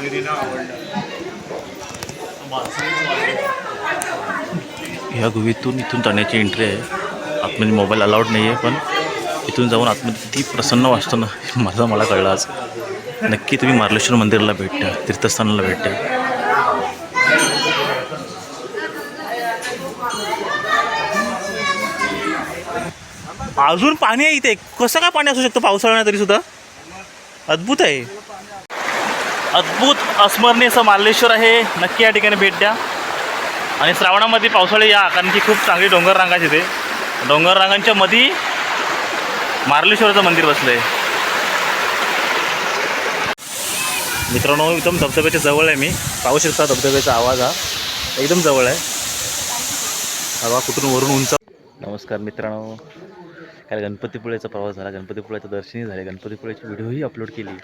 मयुरीला ह्या गुहेतून इथून जाण्याची एंट्री आहे. आतमध्ये मोबाईल अलाउड नाही आहे पण इथून जाऊन आतमध्ये किती प्रसन्न वाचतो ना माझं मला कळलं आज. नक्की तुम्ही मार्लेश्वर मंदिराला भेट द्या तीर्थस्थानाला भेट द्या. अजून पाणी आहे इथे. कसं काय पाणी असू शकतं? पावसाळ्यात तरी सुद्धा. अद्भुत आहे. अद्भुत अस्मरणीय असं मार्लेश्वर आहे. नक्की या ठिकाणी भेट द्या. आणि श्रावणामध्ये पावसाळे या कारण की खूप चांगली डोंगर रांगा आहे तिथे. डोंगर रांगांच्या मध्ये मार्लेश्वराचं मंदिर बसलं आहे मित्रांनो एकदम धबधब्याच्या जवळ आहे मी. पाहू शकता धबधब्याचा आवाज हा. एकदम जवळ आहे. हवा कुठून वरून उंच. नमस्कार मित्रांनो. काल गणपतीपुळेचा प्रवास झाला. गणपतीपुळेचं दर्शनही झाले. गणपतीपुळेची व्हिडिओही अपलोड केली.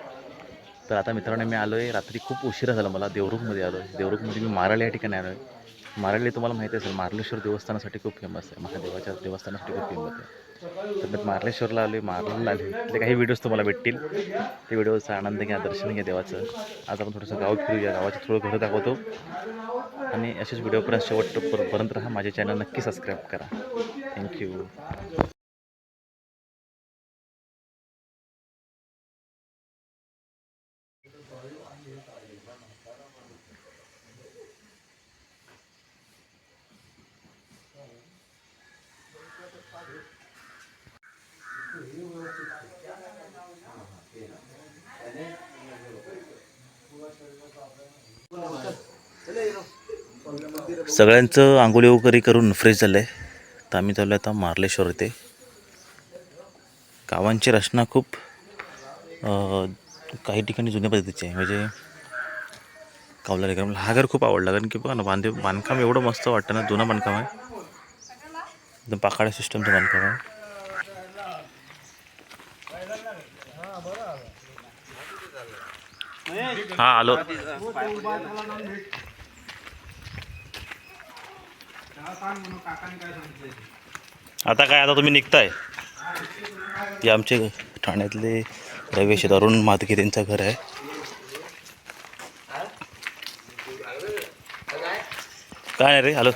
तर आता मित्रांनो मी आलो आहे रात्री खूप उशिरा झाला मला देवरुखमध्ये आलो आहे देवरुखमध्ये मी मारळ या ठिकाणी आलो आहे मारळ तुम्हाला माहिती असेल मार्लेश्वर देवस्थानासाठी खूप फेमस आहे. महादेवाच्या देवस्थानासाठी खूप फेमस आहे. तर मी मार्लेश्वरला आलो आहे मारळला आले तिथले तिथे काही व्हिडिओज तुम्हाला भेटतील. ते व्हिडिओचा आनंद घ्या दर्शन घ्या देवाचं. आज आपण थोडंसं गाव फिरूया. गावाचं थोडं घरं दाखवतो. आणि असेच व्हिडिओपर्यंत शेवटपर्यंत राहा. माझे चॅनल नक्की सबस्क्राईब करा. थँक्यू सगळ्यांचं आंघोळी वगैरे करून फ्रेश झालं आहे तर आम्ही चाललो आता मार्लेश्वर येथे गावांची रचना खूप काही ठिकाणी जुन्या पद्धतीची आहे. म्हणजे कावला रेकर मला हा घर खूप आवडला. कारण की बघा ना बांधे बांधकाम एवढं मस्त वाटतं ना जुनं बांधकाम आहे. एकदम पाकाड्या सिस्टमचं बांधकाम आहे. हा आलो. आता काय आता तुम्ही निघताय. ते आमचे ठाण्यातले रवेश अरुण मातके त्यांचं घर आहे. काय नाही रे हॅलो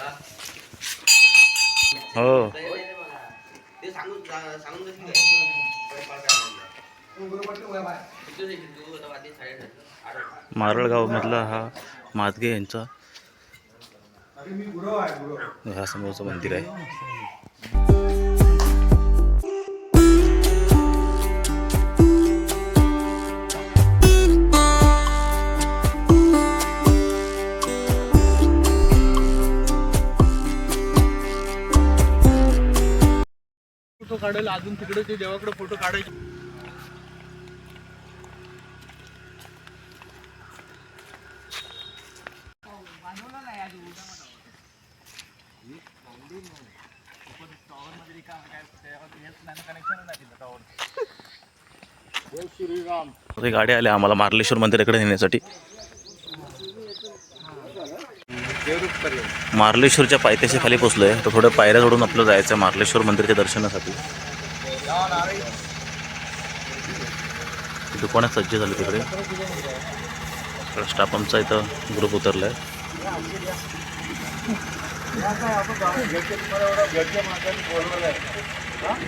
हो. मारळगावमधला हा मादगे यांचा ह्या समोरचं मंदिर आहे. फोटो काढेल अजून तिकडे ते देवाकडे फोटो काढायचे. ते गाड्या आल्या आम्हाला मार्लेश्वर मंदिराकडे नेण्यासाठी. मार्लेश्वरच्या पायथ्याशी खाली पोचलो आहे तर थोड्या पायऱ्या जोडून आपलं जायचं आहे मार्लेश्वर मंदिराच्या दर्शनासाठी. दुकानं सज्ज झाली तिकडे? स्टाफ आमचा इथं ग्रुप उतरला आहे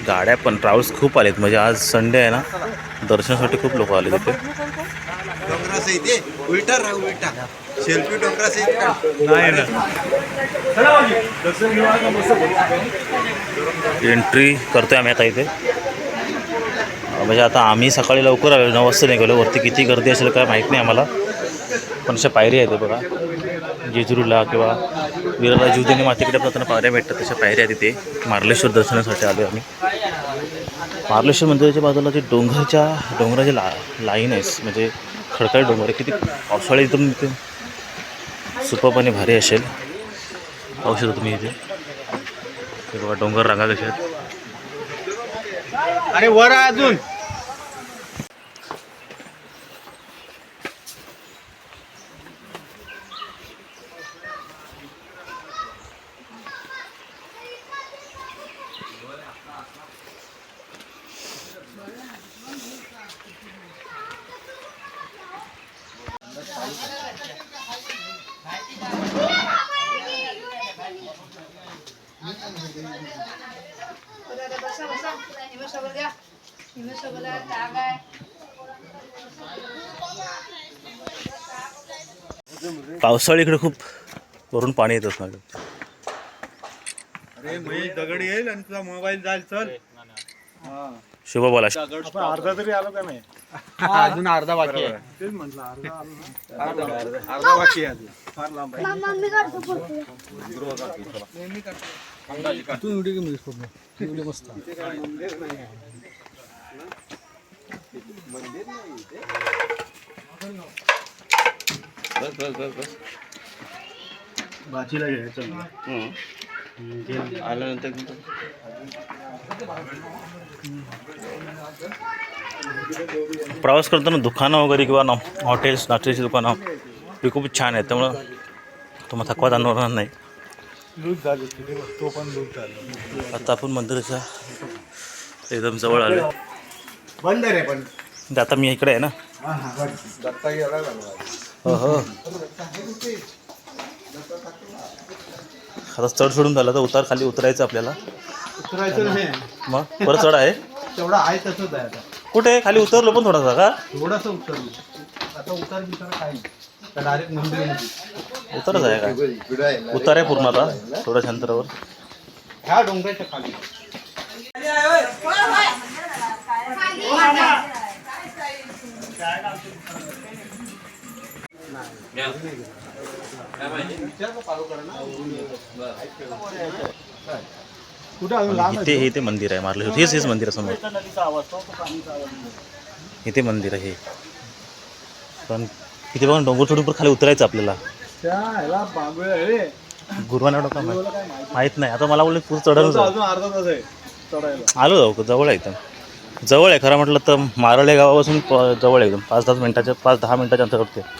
गाड्या पण ट्रॅव्हल्स खूप आलेत. म्हणजे आज संडे आहे ना दर्शनासाठी खूप लोक आले तिथे एंट्री करतोय आम्ही आता इथे. म्हणजे आता आम्ही सकाळी लवकर आलो नऊ वाजता निघालो. वरती किती गर्दी असेल काय माहीत नाही आम्हाला. पण अशा पायरी आहेत बघा. जेजुरीला किंवा विराला जीवदेनी मातेकडे जाताना पायऱ्या भेटतात तशा पायऱ्या तिथे मार्लेश्वर दर्शनासाठी आलो आम्ही. मार्लेश्वर मंदिराच्या बाजूला जे डोंगरच्या डोंगराचे ला लाईन आहेस म्हणजे खडकाळ डोंगर आहे किती पावसाळी एकदम इथे सुपब आणि भारी असेल. पाहू शकता तुम्ही इथे. बघा डोंगर रांगा कशा आहेत. अरे वर अजून. आहे. पावसाळी इकडे खूप वरून पाणी येत असणार. अरे दगड येईल आणि तुझा मोबाईल जाईल चल. शुभ बोला अर्धा तरी आलो का नाही? अजून अर्धा बाकी आहे. तेच म्हटलं अर्धा अर्धा बाकी आहे अजून. फार लांब आहे. तू व्हिडिओ पूर्ण व्हिडिओ मस्त भाचीला घ्यायचं आल्यानंतर प्रवास करताना दुकानं वगैरे किंवा ना हॉटेल्स नाश्त्याची दुकानं ही खूप छान आहेत. त्यामुळं तुम्हाला थकवा जाणवणार नाही. लूज झाली तो पण झाला आता आपण मंदिराच्या एकदम जवळ आलो बंद रे पण. आता मी इकडे आहे ना. हो हो आता चढ सोडून झालं तर उतार खाली उतरायचं आपल्याला. उतरायचं नाही. मग परत चढ आहे? तेवढा आहे तसंच आहे आता. कुठे खाली उतरलो पण थोडासा का? थोडासा उतरलो. आता उतार बितार काही नाही. डायरेक्ट मंदिर उतरच आहे का? उतार आहे पूर्ण आता थोड्या अंतरावर ह्या डोंगराच्या खाली. इथे हे ते मंदिर आहे मार्लेश्वर हेच हेच मंदिर समोर. इथे मंदिर आहे. पण इथे बघा डोंगर सोडून पण खाली उतरायचं आपल्याला. गुरुवाना डोका माहीत? नाही. आता मला बोलले आहे चढायला. आलो जाऊ जवळ आहे एकदम. जवळ आहे खरं म्हटलं तर मारळे गावापासून प- जवळ आहे एकदम. पाच दहा मिनिटाच्या पाच दहा मिनिटाच्या अंतरावरती उठते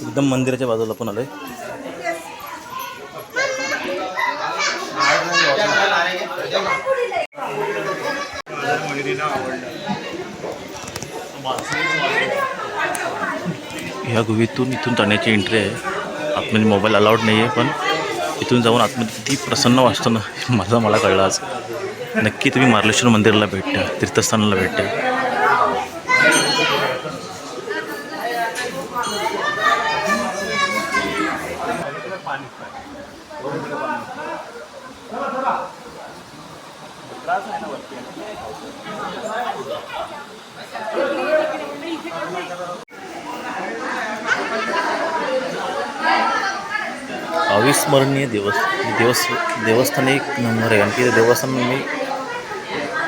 एकदम मंदिराच्या बाजूला पण आलोय. ह्या गुहेतून इथून जाण्याची एंट्री आहे. आतमध्ये मोबाईल अलाउड नाही आहे पण इथून जाऊन आतमध्ये किती प्रसन्न वाटतं ना मला कळलं आज. नक्की तुम्ही मार्लेश्वर मंदिराला भेट द्या तीर्थस्थानाला भेट द्या. अविस्मरणीय दिवस. दिवस देवस्थान एक नंबर आहे. आणखी की देवस्थान मी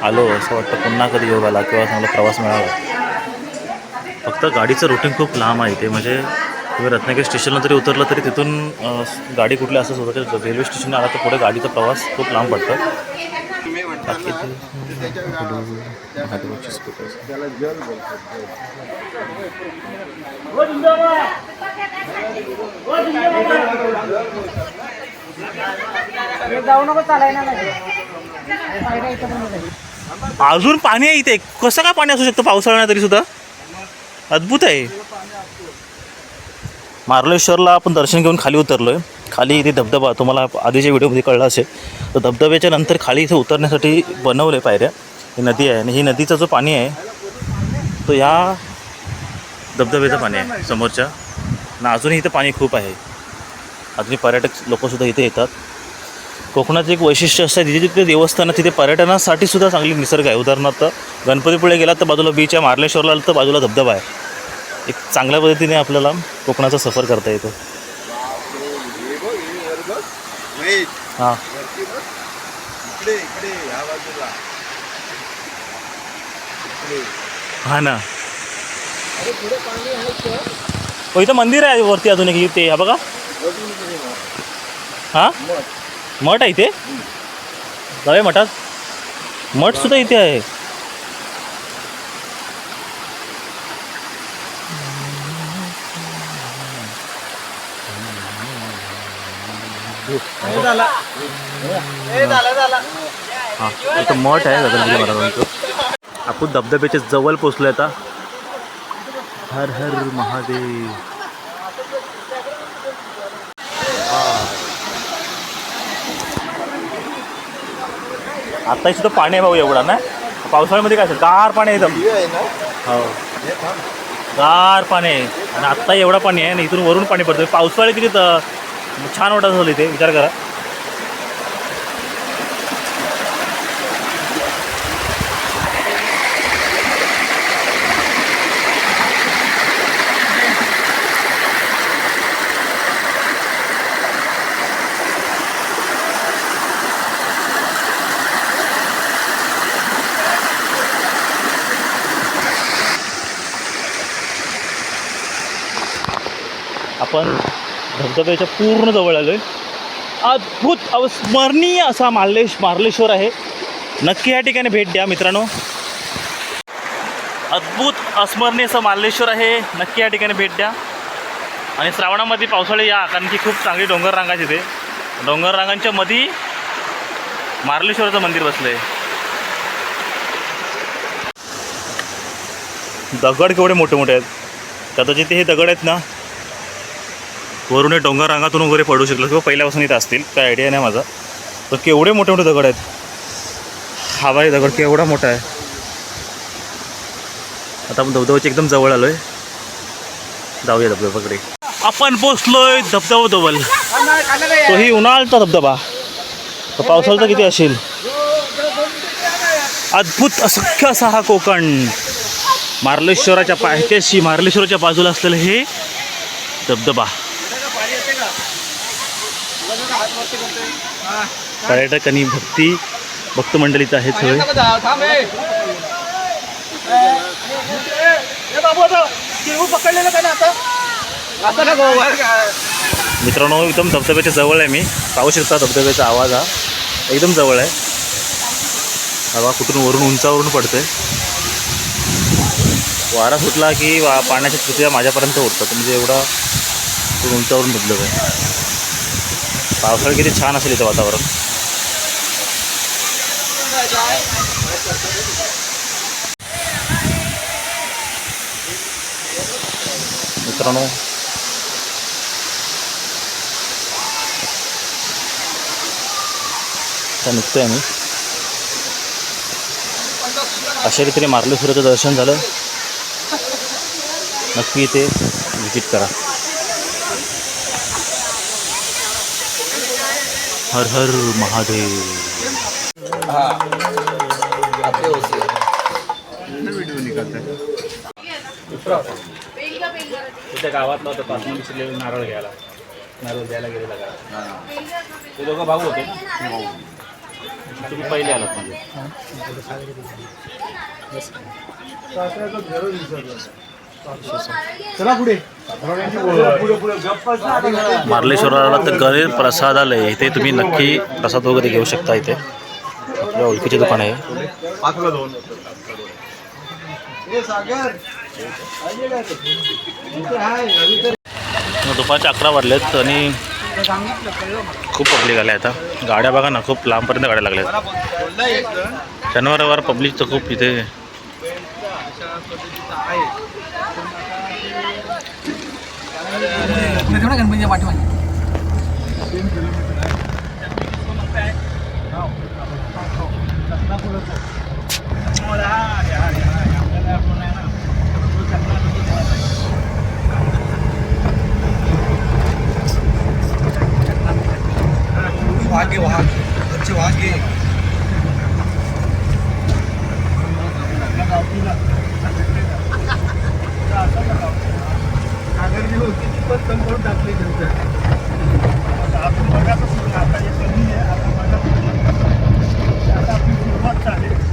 आलो असं वाटतं पुन्हा कधी योग आला किंवा चांगला प्रवास मिळाला. फक्त गाडीचं रुटीन खूप लांब आहे ते म्हणजे तुम्ही रत्नागिरी स्टेशनला जरी उतरलं तरी तिथून गाडी कुठली असं होतं रेल्वे स्टेशन आला तर पुढे गाडीचा प्रवास खूप लांब पडतो. जाऊ नको चालायला अजून पाणी आहे इथे. कसं काय पाणी असू शकतं पावसाळ्यात तरी सुद्धा? अद्भुत आहे. मार्लेश्वरला आपण दर्शन घेऊन खाली उतरलोय. खाली इथे धबधबा तुम्हाला आधीच्या व्हिडिओमध्ये कळला असेल. तर धबधब्याच्या नंतर खाली इथे उतरण्यासाठी बनवले पायऱ्या. ही नदी आहे आणि ही नदीचा जो पाणी आहे तो ह्या धबधब्याचं पाणी आहे समोरच्या. आणि अजूनही इथं पाणी खूप आहे. अजूनही पर्यटक लोकंसुद्धा इथे येतात. कोकणाचं एक वैशिष्ट्य असतं जिथे तिथे तिथे देवस्थानं तिथे पर्यटनासाठी सुद्धा चांगली निसर्ग आहे. उदाहरणार्थ गणपतीपुळे गेलात तर बाजूला बीच आहे मार्लेश्वरला आलं तर बाजूला धबधबा आहे. एक चांगल्या पद्धतीने आपल्याला कोकणाचा सफर करता येतो. महेश हां. वरती बघ. इकडे इकडे ह्या बाजूला. इकडे. हां ना. हो इथं मंदिर आहे वरती अजून एक ते हा बघा. हां? मठ. आहे इथे? जाऊया मठात. मठ सुद्धा इथे आहे. हां इथं मठ आहे गगनगिरी महाराजांचं. आपण धबधब्याच्या जवळ पोचलो आता. हर हर महादेव. आता सुद्धा पाणी आहे भाऊ एवढा ना पावसाळ्यामध्ये काय असेल? गार पाणी आहे एकदम. हो गार पाणी आहे. आणि आत्ता एवढा पाणी आहे आणि इथून वरून पाणी पडतं पावसाळ्यात किती छान वाटत झालं इथे. विचार करा आपण त्याच्या पूर्ण जवळ आलो आहे अद्भुत अविस्मरणीय असा मार्लेश मार्लेश्वर आहे. नक्की या ठिकाणी भेट द्या मित्रांनो. अद्भुत अस्मरणीय असं मार्लेश्वर आहे. नक्की या ठिकाणी भेट द्या. आणि श्रावणामध्ये पावसाळे या कारण की खूप चांगली डोंगर रांगा आहे तिथे. डोंगर रांगांच्या मध्ये मार्लेश्वराचं मंदिर बसलं आहे दगड केवढे मोठे मोठे आहेत. कदाचित जिथे हे दगड आहेत ना वरून हे डोंगर रांगातून वगैरे पडू शकलं किंवा पहिल्यापासून इथं असतील काय आयडिया नाही माझा. तर केवढे मोठे मोठे दगड आहेत? हवा आहे दगड केवढा मोठा आहे. आता आपण धबधब्याच्या एकदम जवळ आलोय. जाऊया धबधब्याकडे. आपण पोचलोय धबधबा धबल तोही उन्हाळचा धबधबा. तर पावसाळा किती असेल? अद्भुत असख्य असा हा कोकण. मार्लेश्वराच्या पायथ्याशी मार्लेश्वराच्या बाजूला असलेलं हे धबधबा. पर्यटक आणि भक्ती भक्त मंडळीचं आहेत सगळे मित्रांनो एकदम धबधब्याच्या जवळ आहे मी. पाहू शकता धबधब्याचा आवाज हा. एकदम जवळ आहे. हवा कुठून वरून उंचावरून पडतोय. वारा सुटला की वा पाण्याच्या कृतीला माझ्यापर्यंत उठतात म्हणजे एवढा उंचावरून धबधबा आहे. पावसाळ्यात किती छान असेल इथं वातावरण. मित्रांनो. निघतोय मी अशा रीतीने मार्लेश्वराचं दर्शन झालं. नक्की इथे व्हिजिट करा. हर हर महादेव। तिथे गावातला होता पाच मिनिट नारळ घ्यायला. नारळ द्यायला गेलेला का ते दोघं भाऊ होते. तुम्ही पहिले आलात म्हणजे. चला पुढे. मार्लेश्वराला तर गणेश प्रसादालय इथे तुम्ही नक्की प्रसाद वगैरे घेऊ शकता इथे. आपल्या ओळखीचे दुकान आहे. दुपारचे अकरा वाजलेत आणि खूप पब्लिक आल्या आता. गाड्या बघा ना खूप लांबपर्यंत गाड्या लागल्यात. शनिवार रविवार पब्लिक तर खूप इथे गणपतीच्या पाठीमागे वाघे वाघ घरचे गर्दी होती ती पण कंपाऊंड टाकली त्यांचं आपण बघा आता जे कमी आहे आता बघा आता आपली सुरुवात चालेल.